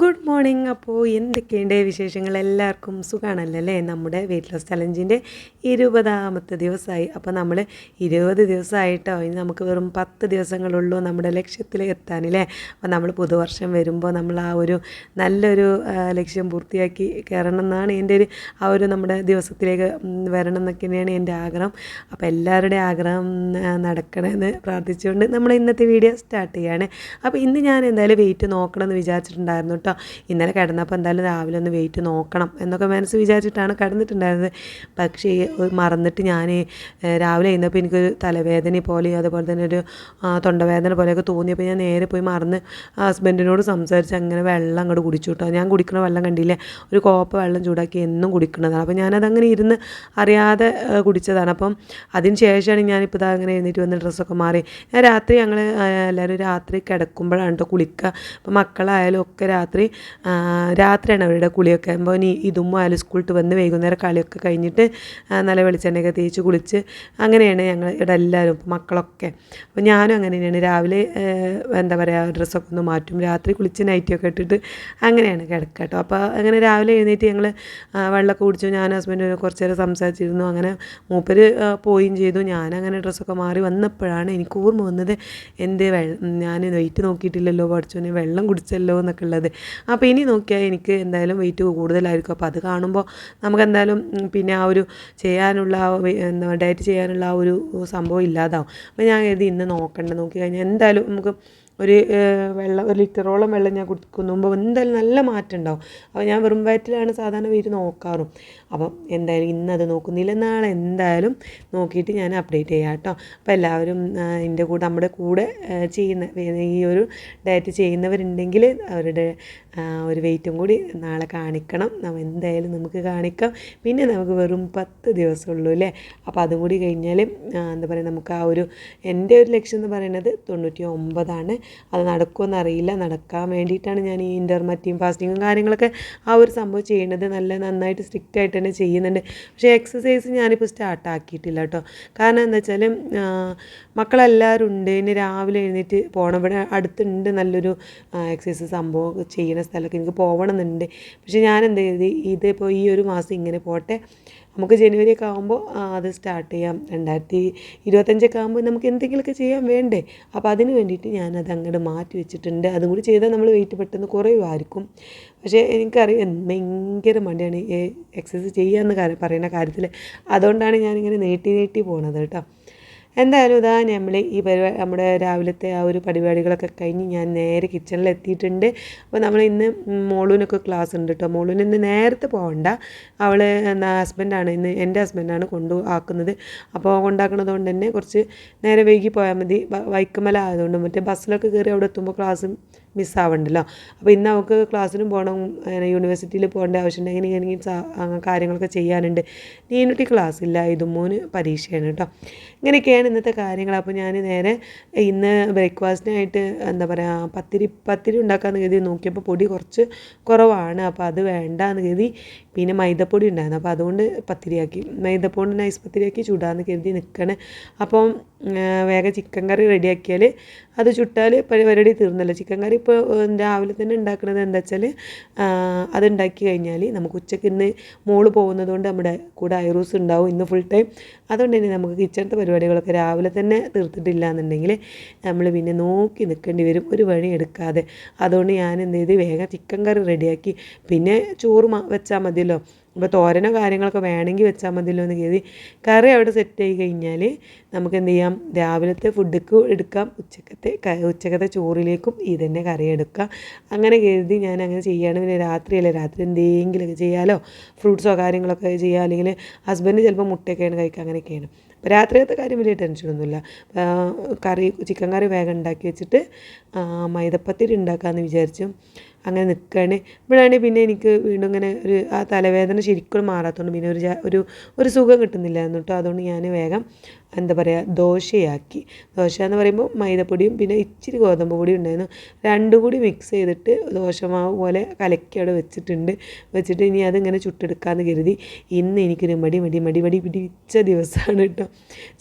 Good morning അപ്പോൾ എന്തൊക്കെയുണ്ട് വിശേഷങ്ങൾ? എല്ലാവർക്കും സുഖമാണല്ലോ നമ്മുടെ വെയിറ്റ് ലോസ് ചലഞ്ചിന്റെ ഇരുപതാമത്തെ ദിവസമായി. അപ്പോൾ നമ്മൾ ഇരുപത് ദിവസമായിട്ടോ? ഇനി നമുക്ക് വെറും പത്ത് ദിവസങ്ങളുള്ളൂ നമ്മുടെ ലക്ഷ്യത്തിൽ എത്താനില്ലേ? അപ്പോൾ നമ്മൾ പുതുവർഷം വരുമ്പോൾ നമ്മൾ ആ ഒരു നല്ലൊരു ലക്ഷ്യം പൂർത്തിയാക്കി കയറണം എന്നാണ് എന്റെ ഒരു ആ ഒരു നമ്മുടെ ദിവസത്തിലേക്ക് വരണം എന്നൊക്കെ തന്നെയാണ് എന്റെ ആഗ്രഹം. അപ്പോൾ എല്ലാവരുടെയും ആഗ്രഹം നടക്കണമെന്ന് പ്രാർത്ഥിച്ചുകൊണ്ട് നമ്മൾ ഇന്നത്തെ വീഡിയോ സ്റ്റാർട്ട് ചെയ്യുകയാണ് അപ്പോൾ ഇന്ന് ഞാൻ എന്തായാലും വെയിറ്റ് നോക്കണമെന്ന് വിചാരിച്ചിട്ടുണ്ടായിരുന്നു കേട്ടോ. ഇന്നലെ കിടന്നപ്പോൾ എന്തായാലും രാവിലെ ഒന്ന് വെയിറ്റ് നോക്കണം എന്നൊക്കെ മനസ്സ് വിചാരിച്ചിട്ടാണ് കിടന്നിട്ടുണ്ടായിരുന്നത്. പക്ഷേ മറന്നിട്ട് ഞാൻ രാവിലെ എഴുന്നപ്പോൾ എനിക്കൊരു തലവേദന പോലെയും അതുപോലെ തന്നെ ഒരു തൊണ്ടവേദന പോലെയൊക്കെ തോന്നിയപ്പോൾ ഞാൻ നേരെ പോയി മറന്ന് ഹസ്ബൻഡിനോട് സംസാരിച്ച് അങ്ങനെ വെള്ളം അങ്ങോട്ട് കുടിച്ചു കേട്ടോ ഞാൻ കുടിക്കുന്ന വെള്ളം കണ്ടില്ലേ? ഒരു കോപ്പ് വെള്ളം ചൂടാക്കി എന്നും കുടിക്കുന്നതാണ് അപ്പോൾ ഞാനതങ്ങനെ ഇരുന്ന് അറിയാതെ കുടിച്ചതാണ്. അപ്പം അതിന് ശേഷമാണ് ഞാനിപ്പോൾ ഇതാ അങ്ങനെ എഴുന്നേറ്റ് വന്ന് ഡ്രസ്സൊക്കെ മാറി. ഞാൻ രാത്രി ഞങ്ങൾ എല്ലാവരും രാത്രി കിടക്കുമ്പോഴാണ് കേട്ടോ കുളിക്കുക അപ്പോൾ മക്കളായാലും ഒക്കെ രാത്രി ആ, രാത്രിയാണ് അവരുടെ കുളിയൊക്കെ. ആകുമ്പോൾ ഇനി ഇതും ആയാലും സ്കൂളിട്ട് വന്ന് വൈകുന്നേരം കളിയൊക്കെ കഴിഞ്ഞിട്ട് നല്ല വെളിച്ചെണ്ണയൊക്കെ തേച്ച് കുളിച്ച് അങ്ങനെയാണ് ഞങ്ങൾ ഇവിടെ എല്ലാവരും മക്കളൊക്കെ. അപ്പോൾ ഞാനും അങ്ങനെ തന്നെയാണ്. രാവിലെ എന്താ പറയുക ഡ്രസ്സൊക്കെ ഒന്ന് മാറ്റും. രാത്രി കുളിച്ച് നൈറ്റിയൊക്കെ ഇട്ടിട്ട് അങ്ങനെയാണ് കിടക്കുക കേട്ടോ. അപ്പോൾ അങ്ങനെ രാവിലെ എഴുന്നേറ്റ് ഞങ്ങൾ വെള്ളമൊക്കെ കുടിച്ചു. ഞാൻ ഹസ്ബൻഡ് കുറച്ച് നേരം സംസാരിച്ചിരുന്നു. അങ്ങനെ മൂപ്പര് പോയും ചെയ്തു. ഞാനങ്ങനെ ഡ്രസ്സൊക്കെ മാറി വന്നപ്പോഴാണ് എനിക്ക് ഓർമ്മ വന്നത് എന്ത് വെള്ളം ഞാൻ നൈറ്റ് നോക്കിയിട്ടില്ലല്ലോ പഠിച്ചോനെ വെള്ളം കുടിച്ചല്ലോ എന്നൊക്കെ ഉള്ളത്. അപ്പോൾ ഇനി നോക്കിയാൽ എനിക്ക് എന്തായാലും വെയിറ്റ് കൂടുതലായിരിക്കും. അപ്പോൾ അത് കാണുമ്പോൾ നമുക്ക് എന്തായാലും പിന്നെ ആ ഒരു ചെയ്യാനുള്ള എന്താ ഡയറ്റ് ചെയ്യാനുള്ള ആ ഒരു സംഭവം ഇല്ലാതാവും. അപ്പോൾ ഞാൻ ഇത് ഇന്ന് നോക്കണ്ട. നോക്കി കഴിഞ്ഞാൽ എന്തായാലും നമുക്ക് ഒരു വെള്ളം ഒരു ലിറ്ററോളം വെള്ളം ഞാൻ കുടിക്കുമ്പോൾ എന്തായാലും നല്ല മാറ്റം ഉണ്ടാവും അപ്പോൾ ഞാൻ വെറും വയറ്റിലാണ് സാധാരണ വെയിറ്റ് നോക്കാറും. അപ്പം എന്തായാലും ഇന്നത് നോക്കുന്നില്ല. നാളെ എന്തായാലും നോക്കിയിട്ട് ഞാൻ അപ്ഡേറ്റ് ചെയ്യാം കേട്ടോ. അപ്പോൾ എല്ലാവരും എന്റെ കൂടെ നമ്മുടെ കൂടെ ചെയ്യുന്ന ഈ ഒരു ഡയറ്റ് ചെയ്യുന്നവരുണ്ടെങ്കിൽ അവരുടെ ഒരു വെയിറ്റും കൂടി നാളെ കാണിക്കണം. നമ്മൾ എന്തായാലും നമുക്ക് കാണിക്കാം. പിന്നെ നമുക്ക് വെറും പത്ത് ദിവസമുള്ളൂ അല്ലേ? അപ്പോൾ അതും കൂടി കഴിഞ്ഞാൽ എന്താ പറയുക നമുക്ക് ആ ഒരു എന്റെ ഒരു ലക്ഷ്യം എന്ന് പറയുന്നത് തൊണ്ണൂറ്റി ഒമ്പതാണ് അത് നടക്കുമെന്ന് അറിയില്ല നടക്കാൻ വേണ്ടിയിട്ടാണ് ഞാൻ ഈ ഇന്റർമറ്റീം ഫാസ്റ്റിങ്ങും കാര്യങ്ങളൊക്കെ ആ ഒരു സംഭവം ചെയ്യുന്നത്. നല്ല നന്നായിട്ട് സ്ട്രിക്റ്റ് ആയിട്ട് തന്നെ ചെയ്യുന്നുണ്ട്. പക്ഷേ എക്സസൈസ് ഞാനിപ്പോൾ സ്റ്റാർട്ട് ആക്കിയിട്ടില്ല കേട്ടോ. കാരണം എന്താ വെച്ചാൽ മക്കളെല്ലാവരും ഉണ്ട്. ഇനി രാവിലെ എഴുന്നേറ്റ് പോകണം ഇവിടെ അടുത്തുണ്ട് നല്ലൊരു എക്സസൈസ് സംഭവം ചെയ്യുന്ന സ്ഥലമൊക്കെ എനിക്ക് പോകണം എന്നുണ്ട് പക്ഷേ ഞാൻ എന്ത് ചെയ്ത് ഇതിപ്പോൾ ഈ ഒരു മാസം ഇങ്ങനെ പോട്ടെ. നമുക്ക് ജനുവരി ഒക്കെ ആകുമ്പോൾ അത് സ്റ്റാർട്ട് ചെയ്യാം. രണ്ടായിരത്തി ഇരുപത്തഞ്ചൊക്കെ ആകുമ്പോൾ നമുക്ക് എന്തെങ്കിലുമൊക്കെ ചെയ്യാൻ വേണ്ടേ? അപ്പോൾ അതിന് വേണ്ടിയിട്ട് ഞാനത് അങ്ങോട്ട് മാറ്റി വെച്ചിട്ടുണ്ട്. അതും കൂടി ചെയ്താൽ നമ്മൾ വെയിറ്റ് പെട്ടെന്ന് കുറയുമായിരിക്കും. പക്ഷേ എനിക്കറിയാം ഭയങ്കര മടിയാണ് ഈ എക്സസൈസ് ചെയ്യാമെന്ന് എന്ന് പറയുന്ന കാര്യത്തിൽ അതുകൊണ്ടാണ് ഞാനിങ്ങനെ നീട്ടി നീട്ടി പോണത് കേട്ടോ. എന്തായാലും ഇതാ നമ്മൾ ഈ പരിപാടി നമ്മുടെ രാവിലത്തെ ആ ഒരു പരിപാടികളൊക്കെ കഴിഞ്ഞ് ഞാൻ നേരെ കിച്ചണിൽ എത്തിയിട്ടുണ്ട് അപ്പോൾ നമ്മൾ ഇന്ന് മോളൂനൊക്കെ ക്ലാസ് ഉണ്ട് കേട്ടോ മോളൂന് ഇന്ന് നേരത്തെ പോകണ്ട അവൾ എന്നാ ഹസ്ബൻഡാണ് ഇന്ന് എന്റെ ഹസ്ബൻഡാണ് കൊണ്ടു ആക്കുന്നത്. അപ്പോൾ കൊണ്ടാക്കുന്നത് കൊണ്ട് തന്നെ കുറച്ച് നേരെ വൈകി പോയാൽ മതി. വൈക്കമല ആയതുകൊണ്ട് മറ്റേ ബസ്സിലൊക്കെ കയറി അവിടെ എത്തുമ്പോൾ ക്ലാസ് മിസ്സാവണ്ടല്ലോ. അപ്പോൾ ഇന്ന് അവൾക്ക് ക്ലാസ്സിനും പോകണം യൂണിവേഴ്സിറ്റിയിൽ പോകേണ്ട ആവശ്യമുണ്ട് അങ്ങനെ അങ്ങ് കാര്യങ്ങളൊക്കെ ചെയ്യാനുണ്ട്. നീനുട്ടി ക്ലാസ് ഇല്ല ഇതുമോന് പരീക്ഷയാണ് കേട്ടോ. ഇങ്ങനെയൊക്കെയാണ് ഇന്നത്തെ കാര്യങ്ങൾ. അപ്പോൾ ഞാൻ നേരെ ഇന്ന് ബ്രേക്ക്ഫാസ്റ്റിനായിട്ട് എന്താ പറയുക പത്തിരി പത്തിരി ഉണ്ടാക്കാമെന്ന് കരുതി നോക്കിയപ്പോൾ പൊടി കുറച്ച് കുറവാണ്. അപ്പോൾ അത് വേണ്ടാന്ന് കരുതി പിന്നെ മൈദപ്പൊടി ഉണ്ടായിരുന്നു. അപ്പോൾ അതുകൊണ്ട് പത്തിരിയാക്കി. മൈദപ്പൊടി നൈസ് പത്തിരിയാക്കി ചൂടാന്ന് കരുതി നിൽക്കണേ അപ്പം വേഗം ചിക്കൻ കറി റെഡിയാക്കിയാൽ അത് ചുട്ടാൽ പരിപാടി തീർന്നല്ലോ. ചിക്കൻ കറി ഇപ്പോൾ രാവിലെ തന്നെ ഉണ്ടാക്കുന്നത് എന്താ വെച്ചാൽ അത് ഉണ്ടാക്കി കഴിഞ്ഞാൽ നമുക്ക് ഉച്ചയ്ക്ക് ഇന്ന് മോൾ പോകുന്നതുകൊണ്ട് നമ്മുടെ കൂടെ ഐറൂസ് ഉണ്ടാവും ഇന്ന് ഫുൾ ടൈം അതുകൊണ്ട് തന്നെ നമുക്ക് കിച്ചണത്തെ പരിപാടികളൊക്കെ രാവിലെ തന്നെ തീർത്തിട്ടില്ല എന്നുണ്ടെങ്കിൽ നമ്മൾ പിന്നെ നോക്കി നിൽക്കേണ്ടി വരും. ഒരു വഴി എടുക്കാതെ. അതുകൊണ്ട് ഞാൻ എന്ത് ചെയ്ത് വേഗം ചിക്കൻ കറി റെഡിയാക്കി പിന്നെ ചോറ് വെച്ചാൽ മതിയല്ലോ. അപ്പോൾ തോരനോ കാര്യങ്ങളൊക്കെ വേണമെങ്കിൽ വെച്ചാൽ മതിയല്ലോ എന്ന് കരുതി കറി അവിടെ സെറ്റ് ആയി കഴിഞ്ഞാൽ നമുക്ക് എന്ത് ചെയ്യാം? രാവിലത്തെ ഫുഡ്ക്ക് എടുക്കാം. ഉച്ചക്കത്തെ ഉച്ചക്കത്തെ ചോറിലേക്കും ഈ തന്നെ കറി എടുക്കാം. അങ്ങനെ കരുതി ഞാൻ അങ്ങനെ ചെയ്യാണ് പിന്നെ രാത്രിയല്ലേ? രാത്രി എന്തെങ്കിലുമൊക്കെ ചെയ്യാമല്ലോ ഫ്രൂട്ട്സോ കാര്യങ്ങളൊക്കെ ചെയ്യാം. അല്ലെങ്കിൽ ഹസ്ബൻഡ് ചിലപ്പോൾ മുട്ടയൊക്കെയാണ് കഴിക്കുക. അങ്ങനെയൊക്കെയാണ്. അപ്പോൾ രാത്രിയത്തെ കാര്യം വലിയ ടെൻഷനൊന്നുമില്ല കറി ചിക്കൻ കറി വേഗം ഉണ്ടാക്കി വെച്ചിട്ട് മൈദപ്പത്തിരി ഉണ്ടാക്കാമെന്ന് വിചാരിച്ചു. അങ്ങനെ നിൽക്കുകയാണ് ഇപ്പോഴാണ് പിന്നെ എനിക്ക് വീണ്ടും ഇങ്ങനെ ഒരു ആ തലവേദന ശരിക്കും മാറാത്തതുകൊണ്ട് പിന്നെ ഒരു ഒരു ഒരു സുഖം കിട്ടുന്നില്ല എന്നിട്ടോ അതുകൊണ്ട് ഞാൻ വേഗം എന്താ പറയുക ദോശയാക്കി. ദോശ എന്ന് പറയുമ്പോൾ മൈദപ്പൊടിയും പിന്നെ ഇച്ചിരി ഗോതമ്പ് പൊടിയും ഉണ്ടായിരുന്നു. രണ്ടും കൂടി മിക്സ് ചെയ്തിട്ട് ദോശമാവ് പോലെ കലക്കി അവിടെ വെച്ചിട്ടുണ്ട്. വെച്ചിട്ട് ഇനി അതിങ്ങനെ ചുട്ടെടുക്കാമെന്ന് കരുതി. ഇന്ന് എനിക്കൊരു മടി മടി മടി മടി പിടിച്ച ദിവസമാണ് കേട്ടോ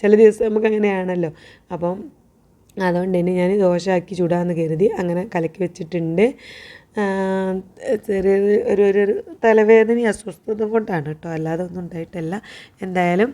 ചില ദിവസം നമുക്ക് അങ്ങനെയാണല്ലോ. അപ്പം അതുകൊണ്ട് തന്നെ ഞാൻ ദോശ ആക്കി ചുടാമെന്ന് കരുതി അങ്ങനെ കലക്കി വെച്ചിട്ടുണ്ട്. ചെറിയൊരു ഒരു ഒരു തലവേദനയും അസ്വസ്ഥത കൊണ്ടാണ് കേട്ടോ. അല്ലാതെ ഒന്നും ഉണ്ടായിട്ടല്ല. എന്തായാലും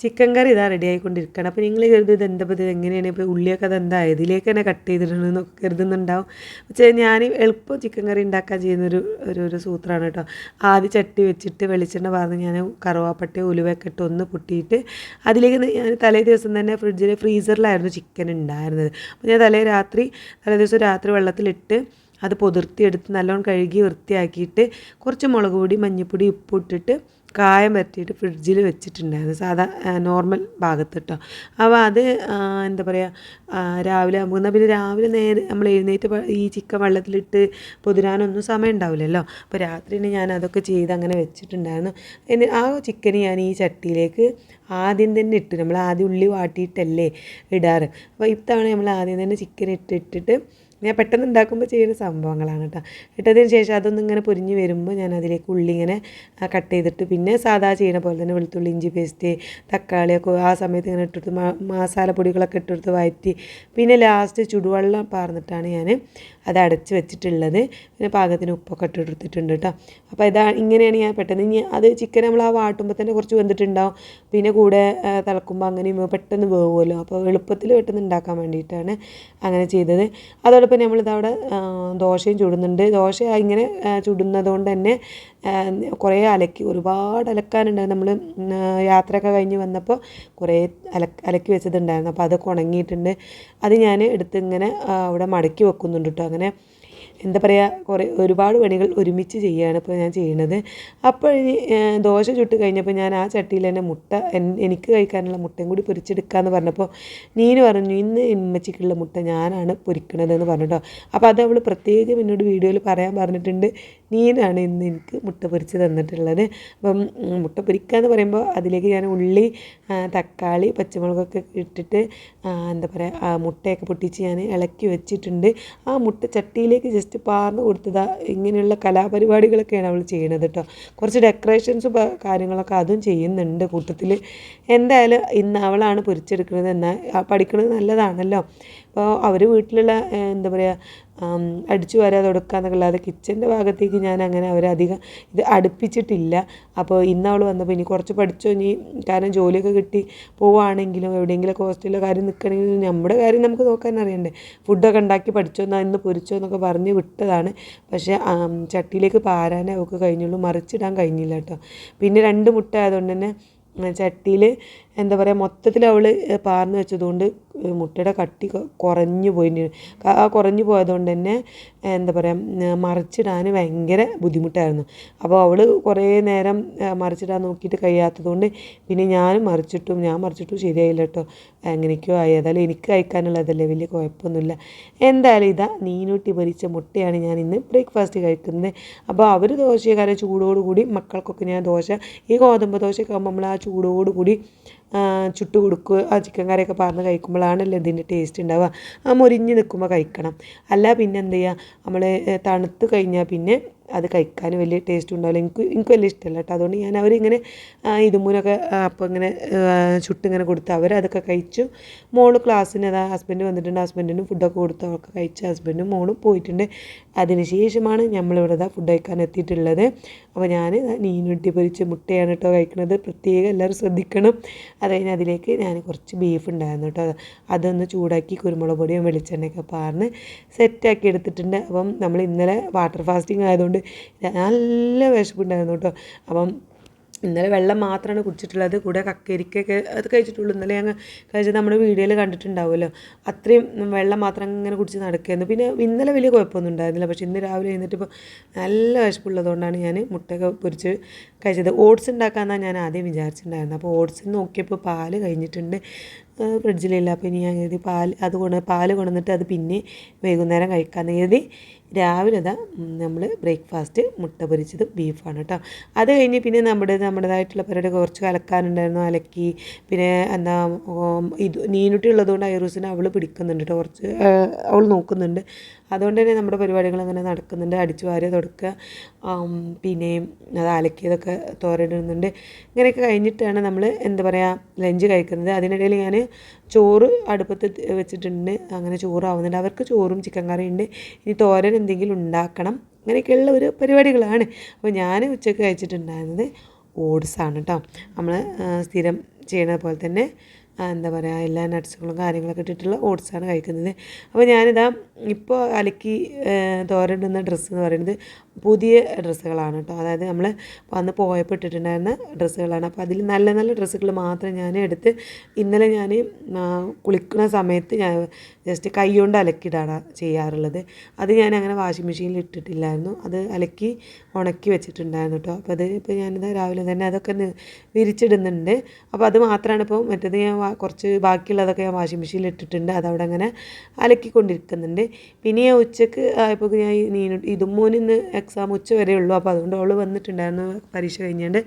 ചിക്കൻ കറി ഇതാ റെഡി ആയിക്കൊണ്ടിരിക്കുകയാണ്. അപ്പോൾ നിങ്ങൾ കരുതും ഇത് എന്താ ഇത് എങ്ങനെയാണ്? ഇപ്പോൾ ഉള്ളിയൊക്കെ അത് എന്താ? ഇതിലേക്ക് തന്നെ കട്ട് ചെയ്തിട്ടുണ്ടെന്നൊക്കെ കരുതുന്നുണ്ടാവും. പക്ഷേ ഞാൻ എളുപ്പം ചിക്കൻ കറി ഉണ്ടാക്കാൻ ചെയ്യുന്നൊരു ഒരു ഒരു സൂത്രമാണ് കേട്ടോ. ആദ്യം ചട്ടി വെച്ചിട്ട് വെളിച്ചെണ്ണ പറഞ്ഞ് ഞാൻ കറുവാപ്പട്ടി ഉലുവയൊക്കെ ഇട്ട് ഒന്ന് പൊട്ടിയിട്ട് അതിലേക്ക് ഞാൻ തലേ ദിവസം തന്നെ ഫ്രിഡ്ജിൽ ഫ്രീസറിലായിരുന്നു ചിക്കൻ ഉണ്ടായിരുന്നത്. അപ്പോൾ ഞാൻ തലേ രാത്രി തലേ ദിവസം രാത്രി വെള്ളത്തിലിട്ട് അത് പൊതിർത്തിയെടുത്ത് നല്ലോണം കഴുകി വൃത്തിയാക്കിയിട്ട് കുറച്ച് മുളക് പൊടി മഞ്ഞൾപ്പൊടി ഉപ്പിട്ടിട്ട് കായം വരട്ടിയിട്ട് ഫ്രിഡ്ജിൽ വെച്ചിട്ടുണ്ടായിരുന്നു. സാധാ നോർമൽ ഭാഗത്ത് കേട്ടോ അപ്പോൾ അത് എന്താ പറയുക രാവിലെ ആകുമ്പോൾ പിന്നെ രാവിലെ നേരെ നമ്മൾ എഴുന്നേറ്റ് ഈ ചിക്കൻ വെള്ളത്തിലിട്ട് പൊതിരാനൊന്നും സമയം ഉണ്ടാവില്ലല്ലോ. അപ്പോൾ രാത്രി ഞാൻ അതൊക്കെ ചെയ്ത് അങ്ങനെ വെച്ചിട്ടുണ്ടായിരുന്നു. എന്നെ ആ ചിക്കൻ ഞാൻ ഈ ചട്ടിയിലേക്ക് ആദ്യം തന്നെ ഇട്ട് നമ്മൾ ആദ്യം ഉള്ളി വാട്ടിയിട്ടല്ലേ ഇടാറ്. അപ്പോൾ ഇത്തവണ നമ്മൾ ആദ്യം തന്നെ ചിക്കൻ ഇട്ടിട്ടിട്ട് ഞാൻ പെട്ടെന്ന് ഉണ്ടാക്കുമ്പോൾ ചെയ്യുന്ന സംഭവങ്ങളാണ് കേട്ടോ ഇട്ടതിന് ശേഷം അതൊന്നും ഇങ്ങനെ പൊരിഞ്ഞ് വരുമ്പോൾ ഞാൻ അതിലേക്ക് ഉള്ളി ഇങ്ങനെ കട്ട് ചെയ്തിട്ട് പിന്നെ സാധാ ചെയ്യുന്ന പോലെ തന്നെ വെളുത്തുള്ളി ഇഞ്ചി പേസ്റ്റ് തക്കാളിയൊക്കെ ആ സമയത്ത് ഇങ്ങനെ ഇട്ടെടുത്ത് മസാലപ്പൊടികളൊക്കെ ഇട്ടെടുത്ത് വഴറ്റി പിന്നെ ലാസ്റ്റ് ചുടുവെള്ളം പാർന്നിട്ടാണ് ഞാൻ അത് അടച്ച് വെച്ചിട്ടുള്ളത്. പിന്നെ പാകത്തിന് ഉപ്പൊക്കെ ഇട്ട് കൊടുത്തിട്ടുണ്ട് കേട്ടോ അപ്പോൾ ഇതാ ഇങ്ങനെയാണ് ഞാൻ പെട്ടെന്ന് ഇനി അത് ചിക്കൻ നമ്മൾ ആ വാട്ടുമ്പോൾ തന്നെ കുറച്ച് വെന്തിട്ടുണ്ടാവും. പിന്നെ കൂടെ തിളക്കുമ്പോൾ അങ്ങനെയും പെട്ടെന്ന് വേവുമല്ലോ. അപ്പോൾ എളുപ്പത്തിൽ പെട്ടെന്ന് ഉണ്ടാക്കാൻ വേണ്ടിയിട്ടാണ് അങ്ങനെ ചെയ്തത്. അതോടൊപ്പം നമ്മളിതവിടെ ദോശയും ചുടുന്നുണ്ട്. ദോശ ഇങ്ങനെ ചുടുന്നതുകൊണ്ട് തന്നെ കുറേ അലക്കി ഒരുപാട് അലക്കാനുണ്ടായിരുന്നു. നമ്മൾ യാത്രയൊക്കെ കഴിഞ്ഞ് വന്നപ്പോൾ കുറേ അല അലക്കി വെച്ചതുണ്ടായിരുന്നു. അപ്പോൾ അതൊക്കെ ഉണങ്ങിയിട്ടുണ്ട്. അത് ഞാൻ എടുത്ത് ഇങ്ങനെ അവിടെ മടക്കി വെക്കുന്നുണ്ട് കേട്ടോ അങ്ങനെ എന്താ പറയുക കുറേ ഒരുപാട് പണികൾ ഒരുമിച്ച് ചെയ്യുകയാണ് ഇപ്പോൾ ഞാൻ ചെയ്യുന്നത് അപ്പോൾ ദോശ ചുട്ട് കഴിഞ്ഞപ്പോൾ ഞാൻ ആ ചട്ടിയിൽ തന്നെ മുട്ട എനിക്ക് കഴിക്കാനുള്ള മുട്ടയും കൂടി പൊരിച്ചെടുക്കാമെന്ന് പറഞ്ഞപ്പോൾ നീന് പറഞ്ഞു ഇന്ന് ഇമ്മച്ചിക്കുള്ള മുട്ട ഞാനാണ് പൊരിക്കണതെന്ന് പറഞ്ഞിട്ടോ അപ്പോൾ അത് അവൾ പ്രത്യേകം എന്നോട് വീഡിയോയിൽ പറയാൻ പറഞ്ഞിട്ടുണ്ട്. നീനാണ് ഇന്ന് എനിക്ക് മുട്ട പൊരിച്ച് തന്നിട്ടുള്ളത്. അപ്പം മുട്ട പൊരിക്കുക എന്ന് പറയുമ്പോൾ അതിലേക്ക് ഞാൻ ഉള്ളി തക്കാളി പച്ചമുളകൊക്കെ ഇട്ടിട്ട് എന്താ പറയുക മുട്ടയൊക്കെ പൊട്ടിച്ച് ഞാൻ ഇളക്കി വെച്ചിട്ടുണ്ട്. ആ മുട്ട ചട്ടിയിലേക്ക് ജസ്റ്റ് പാർന്ന് കൊടുത്തതാ ഇങ്ങനെയുള്ള കലാപരിപാടികളൊക്കെയാണ് അവൾ ചെയ്യണത് കേട്ടോ കുറച്ച് ഡെക്കറേഷൻസ് കാര്യങ്ങളൊക്കെ അതും ചെയ്യുന്നുണ്ട് കൂട്ടത്തിൽ എന്തായാലും ഇന്ന് അവളാണ് പൊരിച്ചെടുക്കുന്നത് എന്നാൽ പഠിക്കുന്നത് നല്ലതാണല്ലോ. അപ്പോൾ അവർ വീട്ടിലുള്ള എന്താ പറയുക അടിച്ചു വാരാതെ തുടക്കുക എന്നുള്ളത് കിച്ചന്റെ ഭാഗത്തേക്ക് ഞാൻ അങ്ങനെ അവരധികം ഇത് അടുപ്പിച്ചിട്ടില്ല. അപ്പോൾ ഇന്ന് അവൾ വന്നപ്പോൾ ഇനി കുറച്ച് പഠിച്ചോ ഇനി കാരണം ജോലിയൊക്കെ കിട്ടി പോവുകയാണെങ്കിലും എവിടെയെങ്കിലുമൊക്കെ ഹോസ്റ്റലിലോ കാര്യം നിൽക്കണമെങ്കിലും നമ്മുടെ കാര്യം നമുക്ക് നോക്കാൻ അറിയണ്ടേ. ഫുഡൊക്കെ ഉണ്ടാക്കി പഠിച്ചോ എന്നാൽ ഇന്ന് പൊരിച്ചോ എന്നൊക്കെ പറഞ്ഞ് വിട്ടതാണ്. പക്ഷേ ചട്ടിയിലേക്ക് പാരാനേ അവൾക്ക് കഴിഞ്ഞുള്ളൂ. മറിച്ചിടാൻ കഴിഞ്ഞില്ല കേട്ടോ. പിന്നെ രണ്ട് മുട്ട ആയതുകൊണ്ട് തന്നെ ചട്ടിയിൽ എന്താ പറയുക മൊത്തത്തിൽ അവൾ പാർന്ന് വെച്ചതുകൊണ്ട് മുട്ടയുടെ കട്ടി കുറഞ്ഞു പോയി. ആ കുറഞ്ഞു പോയതുകൊണ്ട് തന്നെ എന്താ പറയുക മറിച്ചിടാൻ ഭയങ്കര ബുദ്ധിമുട്ടായിരുന്നു. അപ്പോൾ അവൾ കുറേ നേരം മറിച്ചിടാൻ നോക്കിയിട്ട് കഴിയാത്തതുകൊണ്ട് പിന്നെ ഞാനും മറിച്ചിട്ടും ഞാൻ മറിച്ചിട്ടും ശരിയായില്ല കേട്ടോ എങ്ങനെയൊക്കെയോ ആയി. ഏതായാലും എനിക്ക് കഴിക്കാനുള്ളതല്ലേ വലിയ കുഴപ്പമൊന്നുമില്ല. എന്തായാലും ഇതാ നീനൂട്ടി പൊരിച്ച മുട്ടയാണ് ഞാൻ ഇന്ന് ബ്രേക്ക്ഫാസ്റ്റ് കഴിക്കുന്നത്. അപ്പോൾ അവർ ദോശയെ കാര്യം ചൂടോടുകൂടി മക്കൾക്കൊക്കെ ഞാൻ ദോശ ഈ ഗോതമ്പ് ദോശയൊക്കെ ആകുമ്പോൾ നമ്മൾ ആ ചൂടോടുകൂടി ചുട്ട് കൊടുക്കുക ആ ചിക്കൻ കറിയൊക്കെ പറഞ്ഞ് കഴിക്കുമ്പോഴാണല്ലോ ഇതിന്റെ ടേസ്റ്റ് ഉണ്ടാവുക. ആ മുരിഞ്ഞ് നിൽക്കുമ്പോൾ കഴിക്കണം. അല്ല പിന്നെ എന്ത് ചെയ്യുക നമ്മൾ തണുത്ത് കഴിഞ്ഞാൽ പിന്നെ അത് കഴിക്കാൻ വലിയ ടേസ്റ്റ് ഉണ്ടാവില്ല. എനിക്ക് എനിക്ക് വലിയ ഇഷ്ടമല്ല കേട്ടോ. അതുകൊണ്ട് ഞാൻ അവരിങ്ങനെ ഇതുമൂലൊക്കെ അപ്പോൾ ഇങ്ങനെ ചുട്ടിങ്ങനെ കൊടുത്ത് അവരതൊക്കെ കഴിച്ചു. മോൾ ക്ലാസ്സിന് അതാ ഹസ്ബൻഡ് വന്നിട്ടുണ്ട്. ഹസ്ബൻഡിനും ഫുഡൊക്കെ കൊടുത്ത് അവർക്ക് കഴിച്ച് ഹസ്ബൻഡും മോളും പോയിട്ടുണ്ട്. അതിന് ശേഷമാണ് നമ്മളിവിടെ ഇതാ ഫുഡ് കഴിക്കാൻ എത്തിയിട്ടുള്ളത്. അപ്പോൾ ഞാൻ നീനുട്ടി പൊരിച്ച് മുട്ടയാണ് കേട്ടോ കഴിക്കുന്നത്. പ്രത്യേകം എല്ലാവരും ശ്രദ്ധിക്കണം. അത് കഴിഞ്ഞ് അതിലേക്ക് ഞാൻ കുറച്ച് ബീഫ് ഉണ്ടായിരുന്നു കേട്ടോ. അതൊന്ന് ചൂടാക്കി കുരുമുളക് പൊടിയും വെളിച്ചെണ്ണയൊക്കെ പാർന്ന് സെറ്റാക്കി എടുത്തിട്ടുണ്ട്. അപ്പം നമ്മൾ ഇന്നലെ വാട്ടർ ഫാസ്റ്റിംഗ് ആയതുകൊണ്ട് നല്ല വിശപ്പുണ്ടായിരുന്നു കേട്ടോ. അപ്പം ഇന്നലെ വെള്ളം മാത്രമാണ് കുടിച്ചിട്ടുള്ളത്. കൂടെ കക്കരിക്കൊക്കെ അത് കഴിച്ചിട്ടുള്ളൂ. ഇന്നലെ ഞങ്ങൾ കഴിച്ചത് നമ്മുടെ വീഡിയോയിൽ കണ്ടിട്ടുണ്ടാവുമല്ലോ. അത്രയും വെള്ളം മാത്രം ഇങ്ങനെ കുടിച്ച് നടക്കുകയായിരുന്നു. പിന്നെ ഇന്നലെ വലിയ കുഴപ്പമൊന്നും ഉണ്ടായിരുന്നില്ല. പക്ഷേ ഇന്ന് രാവിലെ ഇപ്പോൾ നല്ല വിശപ്പുള്ളതുകൊണ്ടാണ് ഞാൻ മുട്ടയൊക്കെ പൊരിച്ച് കഴിച്ചത്. ഓട്സ് ഉണ്ടാക്കാമെന്നാണ് ഞാൻ ആദ്യം വിചാരിച്ചിട്ടുണ്ടായിരുന്നത്. അപ്പോൾ ഓട്സ് നോക്കിയപ്പോൾ പാൽ കഴിഞ്ഞിട്ടുണ്ട്. ഫ്രിഡ്ജിലില്ല. അപ്പോൾ ഇനി ഞാൻ കരുതി പാൽ അത് കൊണ്ട് പാൽ കൊണ്ടുവന്നിട്ട് അത് പിന്നെ വൈകുന്നേരം കഴിക്കാമെന്ന് കരുതി രാവിലെ നമ്മൾ ബ്രേക്ക്ഫാസ്റ്റ് മുട്ട പൊരിച്ചത് ബീഫാണ് കേട്ടോ അത് കഴിഞ്ഞ് പിന്നെ നമ്മുടെ നമ്മുടേതായിട്ടുള്ള പരിപാടി കുറച്ച് കലക്കാനുണ്ടായിരുന്നു അലക്കി. പിന്നെ എന്താ ഇത് നീനുട്ടി ഉള്ളതുകൊണ്ട് ഐറൂസിനെ അവൾ പിടിക്കുന്നുണ്ട് കേട്ടോ കുറച്ച് അവൾ നോക്കുന്നുണ്ട്. അതുകൊണ്ട് തന്നെ നമ്മുടെ പരിപാടികൾ അങ്ങനെ നടക്കുന്നുണ്ട്. അടിച്ചു വാരി തുടക്കുക പിന്നെ അത് അലക്കിയതൊക്കെ തോരയിടുന്നുണ്ട് ഇങ്ങനെയൊക്കെ കഴിഞ്ഞിട്ടാണ് നമ്മൾ എന്താ പറയുക ലഞ്ച് കഴിക്കുന്നത്. അതിനിടയിൽ ഞാൻ ചോറ് അടുപ്പത്ത് വെച്ചിട്ടുണ്ട്. അങ്ങനെ ചോറാവുന്നുണ്ട്. അവർക്ക് ചോറും ചിക്കൻ കറിയുണ്ട്. ഇനി തോരൻ എന്തെങ്കിലും ഉണ്ടാക്കണം. അങ്ങനെയൊക്കെയുള്ള ഒരു പരിപാടികളാണ്. അപ്പോൾ ഞാൻ ഉച്ചയ്ക്ക് കഴിച്ചിട്ടുണ്ടായിരുന്നത് ഓട്സാണ് കേട്ടോ നമ്മൾ സ്ഥിരം ചെയ്യണ പോലെ തന്നെ എന്താ പറയുക എല്ലാ നട്ട്സുകളും കാര്യങ്ങളൊക്കെ ഇട്ടിട്ടുള്ള ഓട്സാണ് കഴിക്കുന്നത്. അപ്പോൾ ഞാനിതാ ഇപ്പോൾ അലക്കി തോരണ്ടുന്ന ഡ്രസ്സ് എന്ന് പറയുന്നത് പുതിയ ഡ്രസ്സുകളാണ് കേട്ടോ. അതായത് നമ്മൾ അന്ന് പോയപ്പോൾ ഇട്ടിട്ടുണ്ടായിരുന്ന ഡ്രസ്സുകളാണ്. അപ്പോൾ അതിൽ നല്ല നല്ല ഡ്രസ്സുകൾ മാത്രം ഞാൻ എടുത്ത് ഇന്നലെ ഞാൻ കുളിക്കുന്ന സമയത്ത് ഞാൻ ജസ്റ്റ് കൈകൊണ്ട് അലക്കിയിടാണ് ചെയ്യാറുള്ളത്. അത് ഞാൻ അങ്ങനെ വാഷിംഗ് മെഷീനിൽ ഇട്ടിട്ടില്ലായിരുന്നു. അത് അലക്കി ഉണക്കി വെച്ചിട്ടുണ്ടായിരുന്നു കേട്ടോ. അപ്പോൾ അത് ഇപ്പോൾ ഞാനിത് രാവിലെ തന്നെ അതൊക്കെ വിരിച്ചിടുന്നുണ്ട്. അപ്പോൾ അത് മാത്രമാണ് ഇപ്പോൾ മറ്റേത് ഞാൻ കുറച്ച് ബാക്കിയുള്ളതൊക്കെ ഞാൻ വാഷിംഗ് മെഷീനിൽ ഇട്ടിട്ടുണ്ട്. അതവിടെ അങ്ങനെ അലക്കിക്കൊണ്ടിരിക്കുന്നുണ്ട്. പിന്നെ ഞാൻ ഉച്ചയ്ക്ക് ആയപ്പോൾ ഞാൻ നീനു ഇതുമോന് ഇന്ന് എക്സാം ഉച്ച വരെ ഉള്ളൂ. അപ്പോൾ അതുകൊണ്ട് അവൾ വന്നിട്ടുണ്ടായിരുന്നു. പരീക്ഷ കഴിഞ്ഞുകൊണ്ട്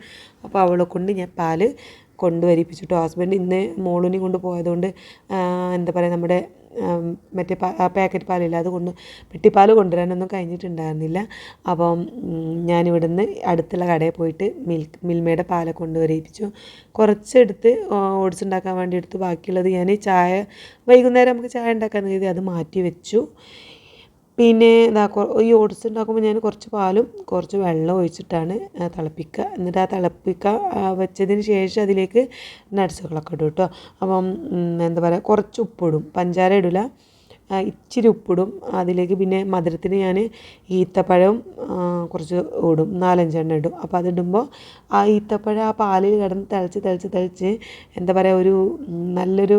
അപ്പോൾ അവളെ കൊണ്ട് ഞാൻ പാൽ കൊണ്ടുവരിപ്പിച്ചിട്ടു. ഹസ്ബൻഡ് ഇന്ന് മോളിനെ കൊണ്ട് പോയതുകൊണ്ട് എന്താ പറയുക നമ്മുടെ മറ്റേ പാക്കറ്റ് പാലില്ല. അത് കൊണ്ട് പെട്ടിപ്പാൽ കൊണ്ടുവരാനൊന്നും കഴിഞ്ഞിട്ടുണ്ടായിരുന്നില്ല. അപ്പം ഞാനിവിടുന്ന് അടുത്തുള്ള കടയിൽ പോയിട്ട് മിൽക്ക് മിൽമയുടെ പാല കൊണ്ടുവരയിപ്പിച്ചു കുറച്ചെടുത്ത് ഓടിച്ചുണ്ടാക്കാൻ വേണ്ടി എടുത്ത് ബാക്കിയുള്ളത് ഞാൻ ചായ വൈകുന്നേരം നമുക്ക് ചായ ഉണ്ടാക്കാൻ കരുതി അത് മാറ്റി വെച്ചു പിന്നെ ഇതാ ഈ ഓട്സ് ഉണ്ടാക്കുമ്പോൾ ഞാൻ കുറച്ച് പാലും കുറച്ച് വെള്ളം ഒഴിച്ചിട്ടാണ് തിളപ്പിക്കുക എന്നിട്ട് ആ തിളപ്പിക്കുക വെച്ചതിന് ശേഷം അതിലേക്ക് നട്ട്സുകളൊക്കെ ഇടും കേട്ടോ അപ്പം എന്താ പറയുക കുറച്ച് ഉപ്പിടും. പഞ്ചാര ഇടില്ല ഇച്ചിരി ഉപ്പിടും. അതിലേക്ക് പിന്നെ മധുരത്തിന് ഞാൻ ഈത്തപ്പഴവും ആ, കുറച്ച് ഇടും. നാലഞ്ചെണ്ണം ഇടും. അപ്പോൾ അതിടുമ്പോൾ ആ ഈത്തപ്പഴം ആ പാലിൽ കിടന്ന് തിളച്ച് തിളച്ച് തിളച്ച് എന്താ പറയുക ഒരു നല്ലൊരു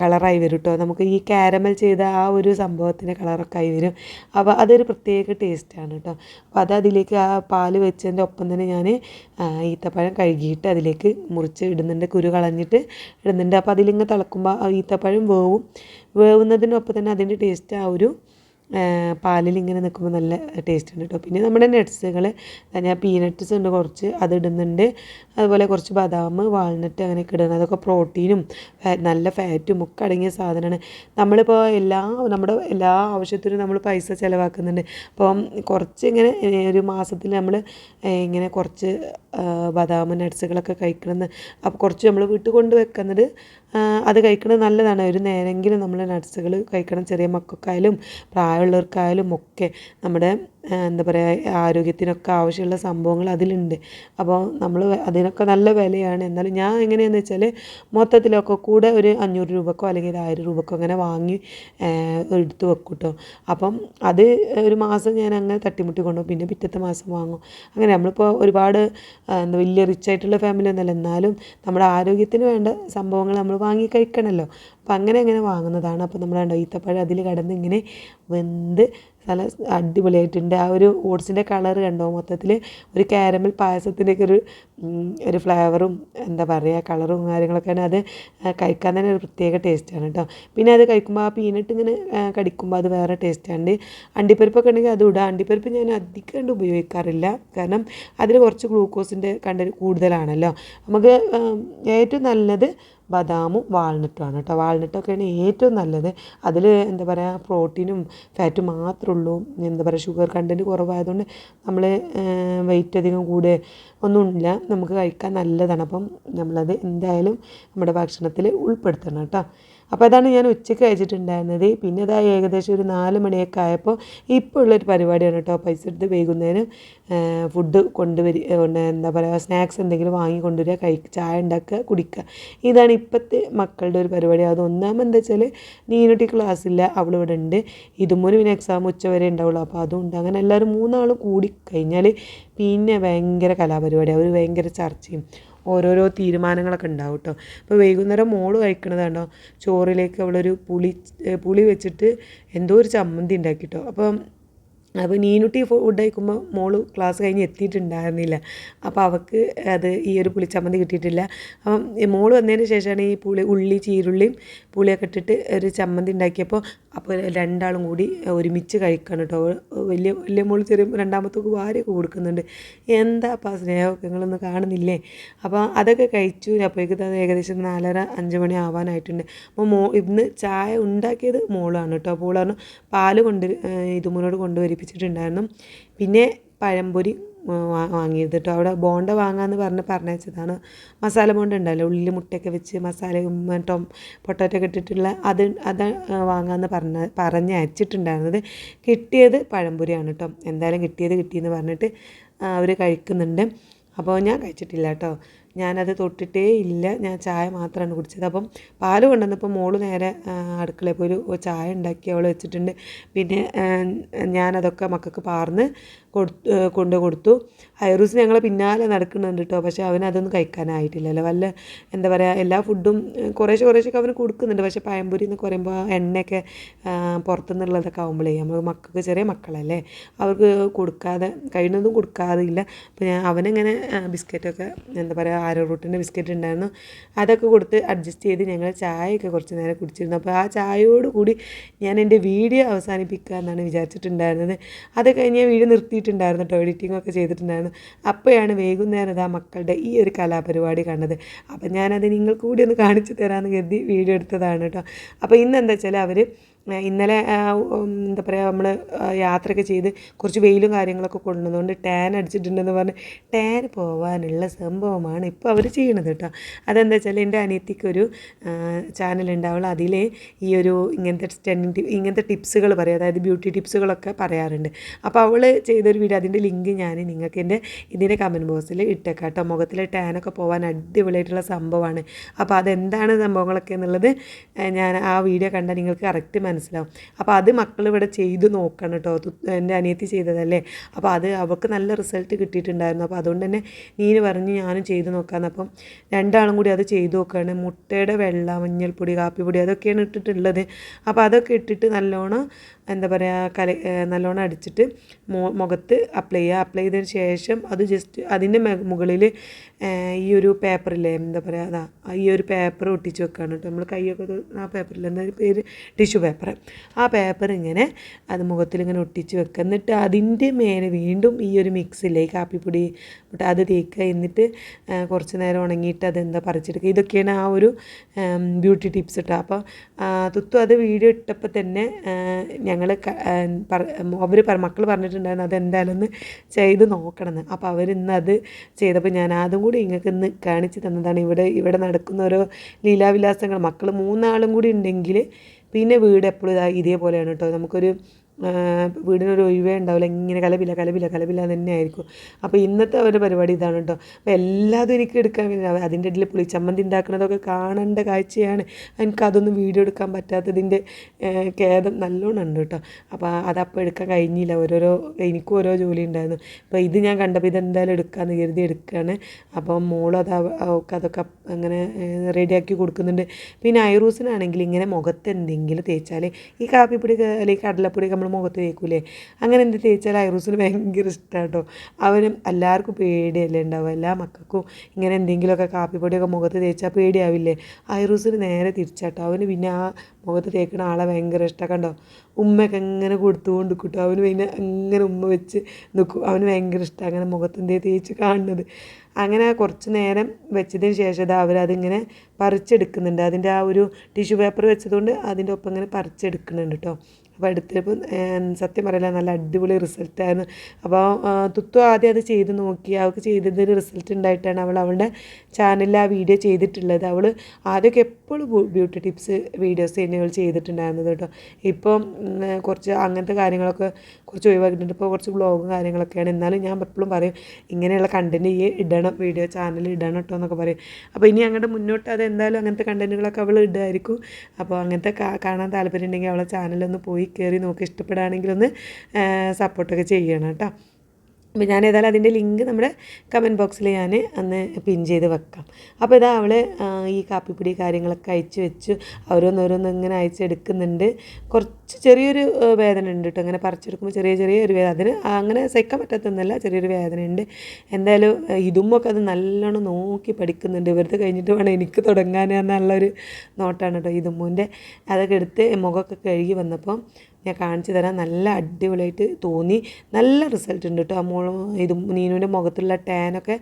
കളറായി വരും കേട്ടോ. നമുക്ക് ഈ കാരമൽ ചെയ്ത ആ ഒരു സംഭവത്തിന്റെ കളറൊക്കെ ആയി വരും. അപ്പോൾ അതൊരു പ്രത്യേക ടേസ്റ്റാണ് കേട്ടോ. അപ്പോൾ അത് അതിലേക്ക് ആ പാൽ വെച്ചതിന്റെ ഒപ്പം തന്നെ ഞാൻ ഈത്തപ്പഴം കഴുകിയിട്ട് അതിലേക്ക് മുറിച്ച് ഇടുന്നുണ്ട്. കുരു കളഞ്ഞിട്ട് ഇടുന്നുണ്ട്. അപ്പോൾ അതിലിങ്ങനെ തിളക്കുമ്പോൾ ഈത്തപ്പഴം വേവും. വേവുന്നതിനൊപ്പം തന്നെ അതിന്റെ ടേസ്റ്റ് ആ ഒരു പാലിൽ ഇങ്ങനെ നിൽക്കുമ്പോൾ നല്ല ടേസ്റ്റ് ഉണ്ട് കേട്ടോ പിന്നെ നമ്മുടെ നട്ട്സുകൾ ഞാൻ പീനട്ട്സ് ഉണ്ട് കുറച്ച് അത് ഇടുന്നുണ്ട്. അതുപോലെ കുറച്ച് ബദാം വാൾനട്ട് അങ്ങനെയൊക്കെ ഇടുന്നത് അതൊക്കെ പ്രോട്ടീനും നല്ല ഫാറ്റും ഒക്കെ അടങ്ങിയ സാധനമാണ്. നമ്മളിപ്പോൾ എല്ലാ നമ്മുടെ എല്ലാ ആവശ്യത്തിനും നമ്മൾ പൈസ ചിലവാക്കുന്നുണ്ട്. അപ്പം കുറച്ച് ഇങ്ങനെ ഒരു മാസത്തിൽ നമ്മൾ ഇങ്ങനെ കുറച്ച് ബദാം നട്ട്സുകളൊക്കെ കഴിക്കണമെന്ന് അപ്പോൾ കുറച്ച് നമ്മൾ വീട്ടിൽ കൊണ്ട് വെക്കുന്നത് അത് കഴിക്കുന്നത് നല്ലതാണ്. ഒരു നേരെങ്കിലും നമ്മൾ നട്ട്സുകൾ കഴിക്കണം. ചെറിയ മക്കൾക്കായാലും പ്രായമുള്ളവർക്കായാലും ഒക്കെ നമ്മുടെ എന്താ പറയുക ആരോഗ്യത്തിനൊക്കെ ആവശ്യമുള്ള സംഭവങ്ങൾ അതിലുണ്ട്. അപ്പോൾ നമ്മൾ അതിനൊക്കെ നല്ല വിലയാണ്. എന്നാലും ഞാൻ എങ്ങനെയാണെന്ന് വെച്ചാൽ മൊത്തത്തിലൊക്കെ കൂടെ ഒരു അഞ്ഞൂറ് രൂപക്കോ അല്ലെങ്കിൽ ഒരു ആയിരം രൂപക്കോ അങ്ങനെ വാങ്ങി എടുത്തു വെക്കും കേട്ടോ അപ്പം അത് ഒരു മാസം ഞാൻ അങ്ങനെ തട്ടിമുട്ടി കൊണ്ടുപോകും. പിന്നെ പിറ്റത്തെ മാസം വാങ്ങും. അങ്ങനെ നമ്മളിപ്പോൾ ഒരുപാട് എന്താ വലിയ റിച്ച് ആയിട്ടുള്ള ഫാമിലി ഒന്നുമല്ല എന്നാലും നമ്മുടെ ആരോഗ്യത്തിന് വേണ്ട സംഭവങ്ങൾ നമ്മൾ വാങ്ങി കഴിക്കണമല്ലോ. അപ്പം അങ്ങനെ അങ്ങനെ വാങ്ങുന്നതാണ്. അപ്പോൾ നമ്മൾ കണ്ടോ ഈത്തപ്പഴം അതിൽ കടന്ന് ഇങ്ങനെ വെന്ത് നല്ല അടിപൊളിയായിട്ടുണ്ട്. ആ ഒരു ഓട്സിന്റെ കളർ കണ്ടോ? മൊത്തത്തിൽ ഒരു കാരമൽ പായസത്തിന്റെയൊക്കെ ഒരു ഒരു ഫ്ലേവറും എന്താ പറയുക കളറും കാര്യങ്ങളൊക്കെയാണ് അത് കഴിക്കാൻ തന്നെ ഒരു പ്രത്യേക ടേസ്റ്റാണ് കേട്ടോ പിന്നെ അത് കഴിക്കുമ്പോൾ ആ പീനട്ട് ഇങ്ങനെ കടിക്കുമ്പോൾ അത് വേറെ ടേസ്റ്റാണ് അണ്ടിപ്പരിപ്പൊക്കെ ഉണ്ടെങ്കിൽ അത് ഇടാം. അണ്ടിപ്പരിപ്പ് ഞാൻ അധികം ഉപയോഗിക്കാറില്ല. കാരണം അതിൽ കുറച്ച് ഗ്ലൂക്കോസിന്റെ കണ്ട കൂടുതലാണല്ലോ. നമുക്ക് ഏറ്റവും നല്ലത് ബദാമും വാൾനട്ടുമാണ് കേട്ടോ. വാൾനട്ടൊക്കെയാണ് ഏറ്റവും നല്ലത്. അതിൽ എന്താ പറയുക പ്രോട്ടീനും ഫാറ്റും മാത്രമേ ഉള്ളൂ എന്താ പറയുക ഷുഗർ കണ്ടന്റ് കുറവായതുകൊണ്ട് നമ്മൾ വെയിറ്റ് അധികം കൂടെ ഒന്നുമില്ല. നമുക്ക് കഴിക്കാൻ നല്ലതാണ്. അപ്പം നമ്മളത് എന്തായാലും നമ്മുടെ ഭക്ഷണത്തിൽ ഉൾപ്പെടുത്തണം കേട്ടോ. അപ്പോൾ അതാണ് ഞാൻ ഉച്ചയ്ക്ക് കഴിച്ചിട്ടുണ്ടായിരുന്നത്. പിന്നെ അതായത് ഏകദേശം ഒരു നാല് മണിയൊക്കെ ആയപ്പോൾ ഇപ്പോൾ ഉള്ളൊരു പരിപാടിയാണ് കേട്ടോ. പൈസ എടുത്ത് വൈകുന്നേരം ഫുഡ് കൊണ്ടുവരി കൊണ്ട് എന്താ പറയുക സ്നാക്സ് എന്തെങ്കിലും വാങ്ങി കൊണ്ടുവരിക കഴി ചായ ഉണ്ടാക്കുക കുടിക്കുക. ഇതാണ് ഇപ്പോഴത്തെ മക്കളുടെ ഒരു പരിപാടി. അത് ഒന്നാമെന്താ വെച്ചാൽ നീനുട്ടി അവൾ ഇവിടെ ഉണ്ട്. ഇതുമൂലം പിന്നെ എക്സാം ഉച്ച വരെ ഉണ്ടാവുള്ളൂ. അപ്പോൾ അതും ഉണ്ട് അങ്ങനെ എല്ലാവരും മൂന്നാളും കൂടി കഴിഞ്ഞാൽ പിന്നെ ഭയങ്കര കലാപരിപാടി അവർ ഭയങ്കര ചർച്ചയും ഓരോരോ തീരുമാനങ്ങളൊക്കെ ഉണ്ടാവും കേട്ടോ ഇപ്പോൾ വൈകുന്നേരം മോൾ കഴിക്കണത് കണ്ടോ ചോറിലേക്ക് അവളൊരു പുളി പുളി വെച്ചിട്ട് എന്തോ ഒരു ചമ്മന്തി ഉണ്ടാക്കി കേട്ടോ അപ്പം അപ്പോൾ നീനുട്ടി ഫുഡ് കഴിക്കുമ്പോൾ മോൾ ക്ലാസ് കഴിഞ്ഞ് എത്തിയിട്ടുണ്ടായിരുന്നില്ല. അപ്പോൾ അവൾക്ക് അത് ഈ ഒരു പുളിച്ചമ്മന്തി കിട്ടിയിട്ടില്ല. അപ്പം മോൾ വന്നതിന് ശേഷമാണ് ഈ പുളി ഉള്ളി ചീരുള്ളിയും പുളിയൊക്കെ ഇട്ടിട്ട് ഒരു ചമ്മന്തി ഉണ്ടാക്കിയപ്പോൾ അപ്പോൾ രണ്ടാളും കൂടി ഒരുമിച്ച് കഴിക്കണം കേട്ടോ. വലിയ വലിയ മോൾ ചെറിയ രണ്ടാമത്തേക്ക് വാരിയൊക്കെ കൊടുക്കുന്നുണ്ട്. എന്താ അപ്പോൾ സ്നേഹമൊക്കെ നിങ്ങളൊന്നും കാണുന്നില്ലേ? അപ്പോൾ അതൊക്കെ കഴിച്ചു. അപ്പോഴേക്ക് ഏകദേശം നാലര അഞ്ച് മണി ആവാനായിട്ടുണ്ട്. അപ്പോൾ മോ ഇന്ന് ചായ ഉണ്ടാക്കിയത് മോളാണ് കേട്ടോ. അപ്പോൾ മോളാണ് പാൽ കൊണ്ട് ഇതുമുനോട് കൊണ്ടുവരിപ്പിച്ചിട്ടുണ്ടായിരുന്നു പിന്നെ പഴംപൊരി വാങ്ങിയത് കേട്ടോ അവിടെ ബോണ്ട വാങ്ങാമെന്ന് പറഞ്ഞ് പറഞ്ഞയച്ചതാണ്. മസാല ബോണ്ട ഉണ്ടല്ലോ ഉള്ളിൽ മുട്ടയൊക്കെ വെച്ച് മസാലയും ടൊം പൊട്ടറ്റോ ഒക്കെ ഇട്ടിട്ടുള്ള അത് അത് വാങ്ങാമെന്ന് പറഞ്ഞ പറഞ്ഞ് അയച്ചിട്ടുണ്ടായിരുന്നത് കിട്ടിയത് പഴംപൊരിയാണ് കേട്ടോ. എന്തായാലും കിട്ടിയത് കിട്ടിയെന്ന് പറഞ്ഞിട്ട് അവർ കഴിക്കുന്നുണ്ട്. അപ്പോൾ ഞാൻ കഴിച്ചിട്ടില്ല കേട്ടോ. ഞാനത് തൊട്ടിട്ടേ ഇല്ല. ഞാൻ ചായ മാത്രമാണ് കുടിച്ചത്. അപ്പം പാൽ കൊണ്ടുവന്നപ്പോൾ മോൾ നേരെ അടുക്കളയിൽ പോയി ഒരു ചായ ഉണ്ടാക്കി അവൾ വെച്ചിട്ടുണ്ട്. പിന്നെ ഞാനതൊക്കെ മക്കൾക്ക് പാർന്ന് കൊടുത്തു കൊണ്ട് കൊടുത്തു. ഹൈറൂസ് ഞങ്ങൾ പിന്നാലെ നടക്കുന്നുണ്ട് കേട്ടോ. പക്ഷേ അവനതൊന്നും കഴിക്കാനായിട്ടില്ലല്ലോ. വല്ല എന്താ പറയുക എല്ലാ ഫുഡും കുറേശ്ശെ കുറേശ്ശൊക്കെ അവന് കൊടുക്കുന്നുണ്ട്. പക്ഷേ പഴംപൊരി എന്നൊക്കെ പറയുമ്പോൾ എണ്ണയൊക്കെ പുറത്തുനിന്നുള്ളതൊക്കെ ആകുമ്പോഴേ നമ്മൾ മക്കൾക്ക് ചെറിയ മക്കളല്ലേ അവർക്ക് കൊടുക്കാതെ കഴിയുന്നതും കൊടുക്കാറില്ല. അപ്പോൾ ഞാൻ അവനിങ്ങനെ ബിസ്ക്കറ്റൊക്കെ എന്താ പറയുക ആരോ റൂട്ടിന്റെ ബിസ്ക്കറ്റ് ഉണ്ടായിരുന്നു. അതൊക്കെ കൊടുത്ത് അഡ്ജസ്റ്റ് ചെയ്ത് ഞങ്ങൾ ചായയൊക്കെ കുറച്ച് നേരം കുടിച്ചിരുന്നു. അപ്പോൾ ആ ചായയോട് കൂടി ഞാൻ എന്റെ വീഡിയോ അവസാനിപ്പിക്കുക എന്നാണ് വിചാരിച്ചിട്ടുണ്ടായിരുന്നത്. അത് കഴിഞ്ഞ് ഞാൻ വീഡിയോ നിർത്തിയിട്ടുണ്ടായിരുന്നു. കേട്ടോ എഡിറ്റിംഗ് ഒക്കെ ചെയ്തിട്ടുണ്ടായിരുന്നു. അപ്പോഴാണ് വൈകുന്നേരം ആ മക്കളുടെ ഈ ഒരു കലാപരിപാടി കണ്ടത്. അപ്പം ഞാനത് നിങ്ങൾക്ക് കൂടി ഒന്ന് കാണിച്ചു തരാമെന്ന് കരുതി വീഡിയോ എടുത്തതാണ് കേട്ടോ. അപ്പോൾ ഇന്ന് എന്താ വെച്ചാൽ അവർ ഇന്നലെ എന്താ പറയുക നമ്മൾ യാത്രയൊക്കെ ചെയ്ത് കുറച്ച് വെയിലും കാര്യങ്ങളൊക്കെ കൊണ്ടുവന്നതുകൊണ്ട് ടാൻ അടിച്ചിട്ടുണ്ടെന്ന് പറഞ്ഞ് ടാൻ പോവാനുള്ള സംഭവമാണ് ഇപ്പോൾ അവർ ചെയ്യണത് കേട്ടോ. അതെന്താ വെച്ചാൽ എന്റെ അനിയത്തിക്കൊരു ചാനലുണ്ട്. അവൾ അതിൽ ഈ ഒരു ഇങ്ങനത്തെ സ്റ്റെൻഡിങ് ടി ഇങ്ങനത്തെ ടിപ്സുകൾ പറയും. അതായത് ബ്യൂട്ടി ടിപ്സുകളൊക്കെ പറയാറുണ്ട്. അപ്പോൾ അവൾ ചെയ്തൊരു വീഡിയോ അതിന്റെ ലിങ്ക് ഞാൻ നിങ്ങൾക്ക് എന്റെ ഇതിന്റെ കമന്റ് ബോക്സിൽ ഇട്ടേക്കാം കേട്ടോ. മുഖത്തിലെ ടാനൊക്കെ പോകാൻ അടിപൊളിയായിട്ടുള്ള സംഭവമാണ്. അപ്പോൾ അതെന്താണ് സംഭവങ്ങളൊക്കെ എന്നുള്ളത് ഞാൻ ആ വീഡിയോ കണ്ടാൽ നിങ്ങൾക്ക് കറക്റ്റ് മനസ്സിലാവും. അപ്പോൾ അത് മക്കൾ ഇവിടെ ചെയ്തു നോക്കണം കേട്ടോ എന്റെ അനിയത്തി ചെയ്തതല്ലേ? അപ്പോൾ അത് അവൾക്ക് നല്ല റിസൾട്ട് കിട്ടിയിട്ടുണ്ടായിരുന്നു. അപ്പോൾ അതുകൊണ്ട് തന്നെ നീന് പറഞ്ഞ് ഞാനും ചെയ്തു നോക്കാമെന്ന് അപ്പം രണ്ടാളും കൂടി അത് ചെയ്തു നോക്കുകയാണ് മുട്ടയുടെ വെള്ള മഞ്ഞൾപ്പൊടി കാപ്പിപ്പൊടി അതൊക്കെയാണ് ഇട്ടിട്ടുള്ളത്. അപ്പോൾ അതൊക്കെ ഇട്ടിട്ട് നല്ലോണം എന്താ പറയുക കല നല്ലോണം അടിച്ചിട്ട് മോ മുഖത്ത് അപ്ലൈ ചെയ്യുക. അപ്ലൈ ചെയ്തതിന് ശേഷം അത് ജസ്റ്റ് അതിന്റെ മുകളിൽ ഈ ഒരു പേപ്പറില്ലേ എന്താ പറയുക അതാ ഈ ഒരു പേപ്പർ ഒട്ടിച്ച് വെക്കുകയാണ് കേട്ടോ. നമ്മൾ കൈയൊക്കെ ആ പേപ്പറിൽ എന്താ പേര്? ടിഷ്യൂ പേപ്പർ ആ പേപ്പർ ഇങ്ങനെ അത് മുഖത്തിൽ ഇങ്ങനെ ഒട്ടിച്ച് വെക്കുക എന്നിട്ട് അതിന്റെ മേലെ വീണ്ടും ഈ ഒരു മിക്സില്ലേ ഈ കാപ്പിപ്പൊടി അത് തേക്കുക എന്നിട്ട് കുറച്ച് നേരം ഉണങ്ങിയിട്ട് അതെന്താ പറിച്ചെടുക്കുക ഇതൊക്കെയാണ് ആ ഒരു ബ്യൂട്ടി ടിപ്സ് കേട്ടോ അപ്പോൾ തുത്തു അത് വീഡിയോ ഇട്ടപ്പോൾ തന്നെ ഞങ്ങൾ അവർ മക്കൾ പറഞ്ഞിട്ടുണ്ടായിരുന്നു അതെന്തായാലും ഒന്ന് ചെയ്ത് നോക്കണമെന്ന് അപ്പോൾ അവരിന്ന് അത് ചെയ്തപ്പോൾ ഞാൻ അതും കൂടി നിങ്ങൾക്ക് ഇന്ന് കാണിച്ചു തന്നതാണ്. ഇവിടെ ഇവിടെ നടക്കുന്ന ഓരോ ലീലാവിലാസങ്ങൾ. മക്കൾ മൂന്നാളും കൂടി ഉണ്ടെങ്കിൽ പിന്നെ വീട് എപ്പോഴും ഇതാ ഇതേപോലെയാണ് കേട്ടോ നമുക്കൊരു വീടിനൊരു ഒഴിവേ ഉണ്ടാവില്ല. ഇങ്ങനെ കലപില കലപില കലപില തന്നെ ആയിരിക്കും. അപ്പോൾ ഇന്നത്തെ അവരുടെ പരിപാടി ഇതാണ് കേട്ടോ അപ്പോൾ എല്ലാതും എനിക്ക് എടുക്കാൻ അതിന്റെ ഇടയിൽ പുളിച്ചമ്മന്തി ഉണ്ടാക്കുന്നതൊക്കെ കാണേണ്ട കാഴ്ചയാണ്. എനിക്കതൊന്നും വീഡിയോ എടുക്കാൻ പറ്റാത്തതിന്റെ ഖേദം നല്ലോണം ഉണ്ട് കേട്ടോ അപ്പോൾ അതപ്പോൾ എടുക്കാൻ കഴിഞ്ഞില്ല. ഓരോരോ എനിക്കും ഓരോ ജോലി ഉണ്ടായിരുന്നു. അപ്പോൾ ഇത് ഞാൻ കണ്ടപ്പോൾ ഇതെന്തായാലും എടുക്കാമെന്ന് കരുതി എടുക്കുകയാണ് അപ്പോൾ മോളും അത് അവ- അവൾക്ക് അതൊക്കെ അങ്ങനെ റെഡിയാക്കി കൊടുക്കുന്നുണ്ട്. പിന്നെ ഐറൂസിനാണെങ്കിൽ ഇങ്ങനെ മുഖത്ത് എന്തെങ്കിലും തേച്ചാൽ ഈ കാപ്പിപ്പൊടി അല്ലെങ്കിൽ കടലപ്പൊടി നമ്മൾ മുഖത്ത് തേക്കൂലേ? അങ്ങനെ എന്ത് തേച്ചാൽ ഐറൂസിന് ഭയങ്കര ഇഷ്ടമാണ് കേട്ടോ അവനും എല്ലാവർക്കും പേടിയല്ലേ ഉണ്ടാവും എല്ലാ മക്കൾക്കും ഇങ്ങനെ എന്തെങ്കിലുമൊക്കെ കാപ്പിപ്പൊടിയൊക്കെ മുഖത്ത് തേച്ചാൽ പേടിയാവില്ലേ? ഐറൂസിന് നേരെ തിരിച്ചാട്ടോ. അവന് പിന്നെ ആ മുഖത്ത് തേക്കുന്ന ആളെ ഭയങ്കര ഇഷ്ടമൊക്കെ കണ്ടോ? ഉമ്മയൊക്കെ എങ്ങനെ കൊടുത്തുകൊണ്ട് കിട്ടും. അവന് പിന്നെ അങ്ങനെ ഉമ്മ വെച്ച് നിൽക്കും. അവന് ഭയങ്കര ഇഷ്ടമാണ് അങ്ങനെ മുഖത്ത് എന്തേ തേച്ച് കാണുന്നത്. അങ്ങനെ കുറച്ച് നേരം വെച്ചതിന് ശേഷം അത് അവരതിങ്ങനെ പറിച്ചെടുക്കുന്നുണ്ട്. അതിന്റെ ആ ഒരു ടിഷ്യൂ പേപ്പർ വെച്ചതുകൊണ്ട് അതിന്റെ ഒപ്പം ഇങ്ങനെ പറിച്ചെടുക്കുന്നുണ്ട് കേട്ടോ. അപ്പോൾ എടുത്തപ്പോൾ സത്യം പറയില്ല നല്ല അടിപൊളി റിസൾട്ടായിരുന്നു അപ്പോൾ തുത്തു ആദ്യം അത് ചെയ്ത് നോക്കി. അവൾക്ക് ചെയ്തതിന് റിസൾട്ട് ഉണ്ടായിട്ടാണ് അവൾ അവളുടെ ചാനലിൽ ആ വീഡിയോ ചെയ്തിട്ടുള്ളത്. അവൾ ആദ്യമൊക്കെ എപ്പോഴും ബ്യൂട്ടി ടിപ്സ് വീഡിയോസ് തന്നെ അവൾ ചെയ്തിട്ടുണ്ടായിരുന്നത് കേട്ടോ. ഇപ്പം കുറച്ച് അങ്ങനത്തെ കാര്യങ്ങളൊക്കെ കുറച്ച് ഒഴിവാക്കിയിട്ടുണ്ട്. ഇപ്പോൾ കുറച്ച് വ്ളോഗും കാര്യങ്ങളൊക്കെയാണ്. എന്നാലും ഞാൻ എപ്പോഴും പറയും ഇങ്ങനെയുള്ള കണ്ടന്റ് ഈ ഇടണം വീഡിയോ ചാനൽ ഇടണം കേട്ടോ എന്നൊക്കെ പറയും. അപ്പോൾ ഇനി അങ്ങോട്ട് മുന്നോട്ട് അത് എന്തായാലും അങ്ങനത്തെ കണ്ടന്റുകളൊക്കെ അവൾ ഇടുമായിരിക്കും അപ്പോൾ അങ്ങനത്തെ കാണാൻ താല്പര്യം ഉണ്ടെങ്കിൽ അവളെ ചാനലൊന്ന് പോയി കയറി നോക്കി. ഇഷ്ടപ്പെടുകയാണെങ്കിൽ ഒന്ന് സപ്പോർട്ടൊക്കെ ചെയ്യണം കേട്ടോ അപ്പോൾ ഞാൻ ഏതായാലും അതിന്റെ ലിങ്ക് നമ്മുടെ കമന്റ് ബോക്സിൽ ഞാൻ അന്ന് പിൻ ചെയ്ത് വെക്കാം. അപ്പോൾ ഇതാ അവൾ ഈ കാപ്പിപ്പൊടി കാര്യങ്ങളൊക്കെ അയച്ചു വെച്ചു. ഓരോന്നോരോന്ന് ഇങ്ങനെ അയച്ചെടുക്കുന്നുണ്ട്. കുറച്ച് ചെറിയൊരു വേദന ഉണ്ട് കേട്ടോ അങ്ങനെ പറിച്ചെടുക്കുമ്പോൾ ചെറിയ ചെറിയ ഒരു വേദന. അതിന് അങ്ങനെ സഹിക്കാൻ പറ്റത്തൊന്നല്ല ചെറിയൊരു വേദന ഉണ്ട് എന്തായാലും ഇതുമൊക്കെ അത് നല്ലോണം നോക്കി പഠിക്കുന്നുണ്ട്. ഇവരുടെ കഴിഞ്ഞിട്ട് വേണം എനിക്ക് തുടങ്ങാൻ എന്നുള്ളൊരു നോട്ടാണ് കേട്ടോ ഇതുമ്മൂന്റെ അതൊക്കെ എടുത്ത് മുഖമൊക്കെ കഴുകി വന്നപ്പോൾ ഞാൻ കാണിച്ചു തരാം. നല്ല അടിപൊളിയായിട്ട് തോന്നി. നല്ല റിസൾട്ട് ഉണ്ട് കേട്ടോ മോൾ ഇത് നീനുവിന്റെ മുഖത്തുള്ള ടാനൊക്കെ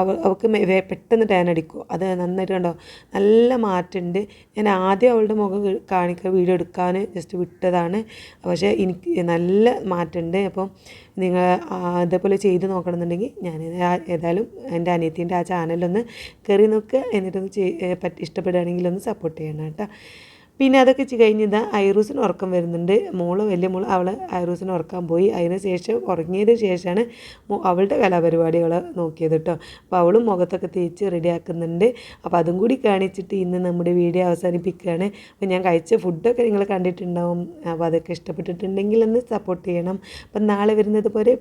അവ അവൾക്ക് പെട്ടെന്ന് ടാൻ അടിക്കും. അത് നന്നായിട്ട് കണ്ടോ? നല്ല മാറ്റമുണ്ട്. ഞാൻ ആദ്യം അവളുടെ മുഖം കാണിക്കുക വീഡിയോ എടുക്കാൻ ജസ്റ്റ് വിട്ടതാണ്. പക്ഷേ എനിക്ക് നല്ല മാറ്റമുണ്ട്. അപ്പം നിങ്ങൾ അതേപോലെ ചെയ്ത് നോക്കണമെന്നുണ്ടെങ്കിൽ ഞാൻ ഏതായാലും എന്റെ അനിയത്തിന്റെ ആ ചാനലൊന്ന് കയറി നോക്കുക. എന്നിട്ടൊന്ന് ചെയ് ഇഷ്ടപ്പെടുകയാണെങ്കിൽ ഒന്ന് സപ്പോർട്ട് ചെയ്യണം കേട്ടോ. പിന്നെ അതൊക്കെ കഴിഞ്ഞ് ഇതാ ഐറൂസിന് ഉറക്കം വരുന്നുണ്ട്. മോൾ വലിയ മോൾ അവൾ ഐറൂസിന് ഉറക്കാൻ പോയി. അതിന് ശേഷം ഉറങ്ങിയതിന് ശേഷമാണ് അവളുടെ കലാപരിപാടികൾ നോക്കിയത് കേട്ടോ അപ്പോൾ അവളും മുഖത്തൊക്കെ തേച്ച് റെഡിയാക്കുന്നുണ്ട്. അപ്പോൾ അതും കൂടി കാണിച്ചിട്ട് ഇന്ന് നമ്മുടെ വീഡിയോ അവസാനിപ്പിക്കുകയാണ് അപ്പോൾ ഞാൻ കഴിച്ച ഫുഡൊക്കെ നിങ്ങൾ കണ്ടിട്ടുണ്ടാവും. അപ്പോൾ അതൊക്കെ ഇഷ്ടപ്പെട്ടിട്ടുണ്ടെങ്കിൽ ഒന്ന് സപ്പോർട്ട് ചെയ്യണം. അപ്പം നാളെ വരുന്നത് പോലെ